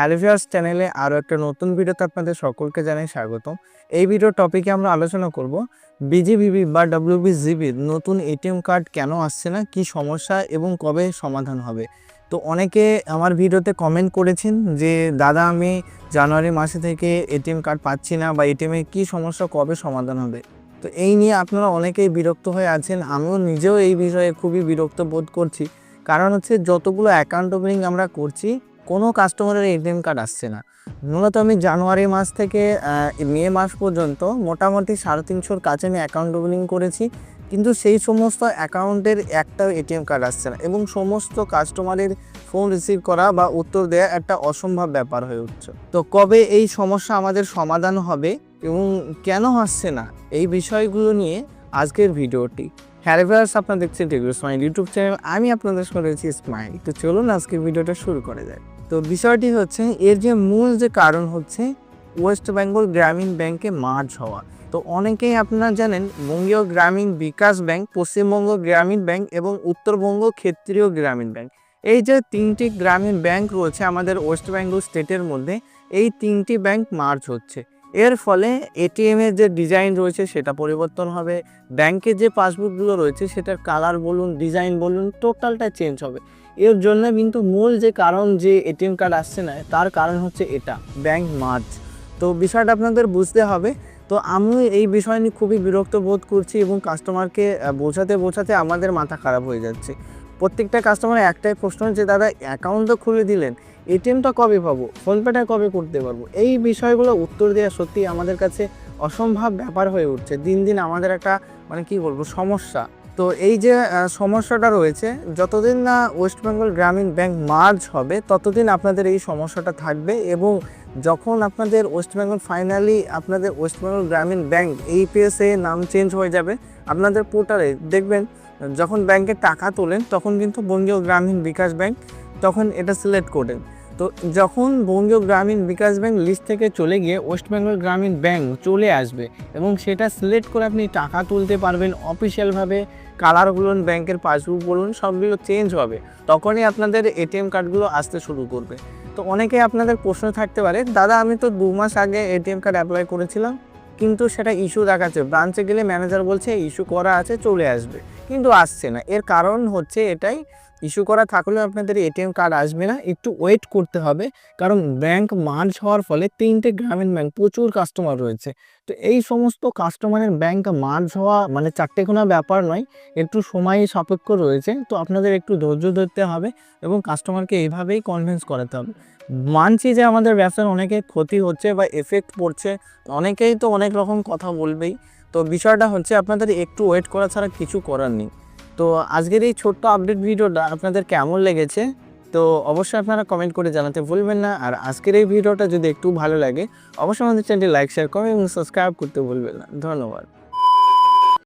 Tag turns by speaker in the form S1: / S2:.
S1: হ্যালিভিয়ার্স চ্যানেলে আরও একটা নতুন ভিডিওতে আপনাদের সকলকে জানাই স্বাগতম। এই ভিডিও টপিকে আমরা আলোচনা করব বিজিবিবি বা ডাব্লিউবিজিবির নতুন এটিএম কার্ড কেন আসছে না, কি সমস্যা এবং কবে সমাধান হবে। তো অনেকে আমার ভিডিওতে কমেন্ট করেছেন যে, দাদা, আমি জানুয়ারি মাসে থেকে এটিএম কার্ড পাচ্ছি না বা এটিএমে কি সমস্যা, কবে সমাধান হবে? তো এই নিয়ে আপনারা অনেকেই বিরক্ত হয়ে আছেন, আমিও নিজেও এই বিষয়ে খুবই বিরক্ত বোধ করছি। কারণ হচ্ছে, যতগুলো অ্যাকাউন্ট ওপেনিং আমরা করছি কোনো কাস্টমারের এটিএম কার্ড আসছে না। মূলত আমি জানুয়ারি মাস থেকে মে মাস পর্যন্ত মোটামুটি সাড়ে তিনশোর কাছে আমি অ্যাকাউন্ট ওপেনিং করেছি। কিন্তু সেই সমস্ত অ্যাকাউন্টের একটাও এটিএম কার্ড আসছে না এবং সমস্ত কাস্টমারের ফোন রিসিভ করা বা উত্তর দেওয়া একটা অসম্ভব ব্যাপার হয়ে উঠছে। তো কবে এই সমস্যা আমাদের সমাধান হবে এবং কেন আসছে না, এই বিষয়গুলো নিয়ে আজকের ভিডিওটি। হ্যারিভার্স আপনারা দেখছেন টেগুলো স্মাইল ইউটিউব চ্যানেল আমি আপনাদের সঙ্গে রয়েছি স্মাইল তো চলুন আজকের ভিডিওটা শুরু করে যায় তো বিষয়টি হচ্ছে, এর যে মূল যে কারণ হচ্ছে, ওয়েস্ট বেঙ্গল গ্রামীণ ব্যাংকে মার্জ হওয়া। তো অনেকেই আপনারা জানেন, বঙ্গীয় গ্রামীণ বিকাশ ব্যাংক, পশ্চিমবঙ্গ গ্রামীণ ব্যাংক এবং উত্তরবঙ্গ ক্ষেত্রীয় গ্রামীণ ব্যাংক। এই যে তিনটি গ্রামীণ ব্যাংক রয়েছে আমাদের ওয়েস্ট বেঙ্গল স্টেটের মধ্যে, এই তিনটি ব্যাংক মার্জ হচ্ছে। এর ফলে এটিএম এর যে ডিজাইন রয়েছে সেটা পরিবর্তন হবে। ব্যাংকের যে পাসবুকগুলো রয়েছে সেটার কালার বলুন ডিজাইন বলুন টোটালটা চেঞ্জ হবে। এর জন্য কিন্তু মূল যে কারণ যে এটিএম কার্ড আসছে না, তার কারণ হচ্ছে এটা ব্যাংক মার্জ তো বিষয়টা আপনাদের বুঝতে হবে। তো আমি এই বিষয় নিয়ে খুবই বিরক্ত বোধ করছি এবং কাস্টমারকে বোঝাতে বোঝাতে আমাদের মাথা খারাপ হয়ে যাচ্ছে। প্রত্যেকটা কাস্টমার একটাই প্রশ্ন যে, দাদা অ্যাকাউন্ট তো খুলে দিলেন এটিএমটা কবে পাবো? ফোনপেটা কবে করতে পারব? এই বিষয়গুলো উত্তর দেওয়া সত্যি আমাদের কাছে অসম্ভব ব্যাপার হয়ে উঠছে। দিন দিন আমাদের একটা মানে কি বলব, সমস্যা। তো এই যে সমস্যাটা রয়েছে, যতদিন না West Bengal Gramin bank merge হবে, ততদিন আপনাদের এই সমস্যাটা থাকবে এবং যখন আপনাদের ওয়েস্ট বেঙ্গল ফাইনালি আপনাদের ওয়েস্ট বেঙ্গল গ্রামীণ ব্যাংক এই পিএসএ নাম চেঞ্জ হয়ে যাবে, আপনাদের পোর্টালে দেখবেন যখন ব্যাংকে টাকা তোলেন, তখন কিন্তু বঙ্গীয় গ্রামীণ বিকাশ ব্যাংক তখন এটা সিলেক্ট করেন তো যখন বঙ্গীয় গ্রামীণ বিকাশ ব্যাংক লিস্ট থেকে চলে গিয়ে ওয়েস্ট বেঙ্গল গ্রামীণ ব্যাংক চলে আসবে এবং সেটা সিলেক্ট করে আপনি টাকা তুলতে পারবেন অফিসিয়ালভাবে কালার বলুন ব্যাংকের পাসবুক বলুন, সবগুলো চেঞ্জ হবে। তখনই আপনাদের এটিএম কার্ডগুলো আসতে শুরু করবে। তো অনেকে আপনাদের প্রশ্ন থাকতে পারে, দাদা, আমি তো দু মাস আগে এটিএম কার্ড অ্যাপ্লাই করেছিলাম, কিন্তু সেটা ইস্যু দেখাচ্ছে। ব্রাঞ্চে গেলে ম্যানেজার বলছে, ইস্যু করা আছে, চলে আসবে। কিন্তু আসছে না। এর কারণ হচ্ছে এটাই ইস্যু করা থাকলেও আপনাদের এটিএম কার্ড আসবে না। একটু ওয়েট করতে হবে, কারণ ব্যাংক মার্জ হওয়ার ফলে তিনটে গ্রামীণ ব্যাংক প্রচুর কাস্টমার রয়েছে। তো এই সমস্ত কাস্টমারের ব্যাংক মার্জ হওয়া মানে চারটে কোনো ব্যাপার নয়, একটু সময় সাপেক্ষ রয়েছে। তো আপনাদের একটু ধৈর্য ধরতে হবে এবং কাস্টমারকে এইভাবেই কনভিন্স করাতে হবে। মানছি যে আমাদের ব্যবসার অনেকে ক্ষতি হচ্ছে বা এফেক্ট পড়ছে, অনেকেই তো অনেক রকম কথা বলবেই। তো বিষয়টা হচ্ছে আপনাদের একটু ওয়েট করা ছাড়া কিছু করার নেই। তো আজকের এই ছোট্ট আপডেট ভিডিওটা আপনাদের কেমন লেগেছে? তো অবশ্যই আপনারা কমেন্ট করে জানাতে ভুলবেন না। আর আজকের এই ভিডিওটা যদি একটু ভালো লাগে, অবশ্যই আমাদের চ্যানেলটি লাইক শেয়ার করবেন এবং সাবস্ক্রাইব করতে ভুলবেন না। ধন্যবাদ।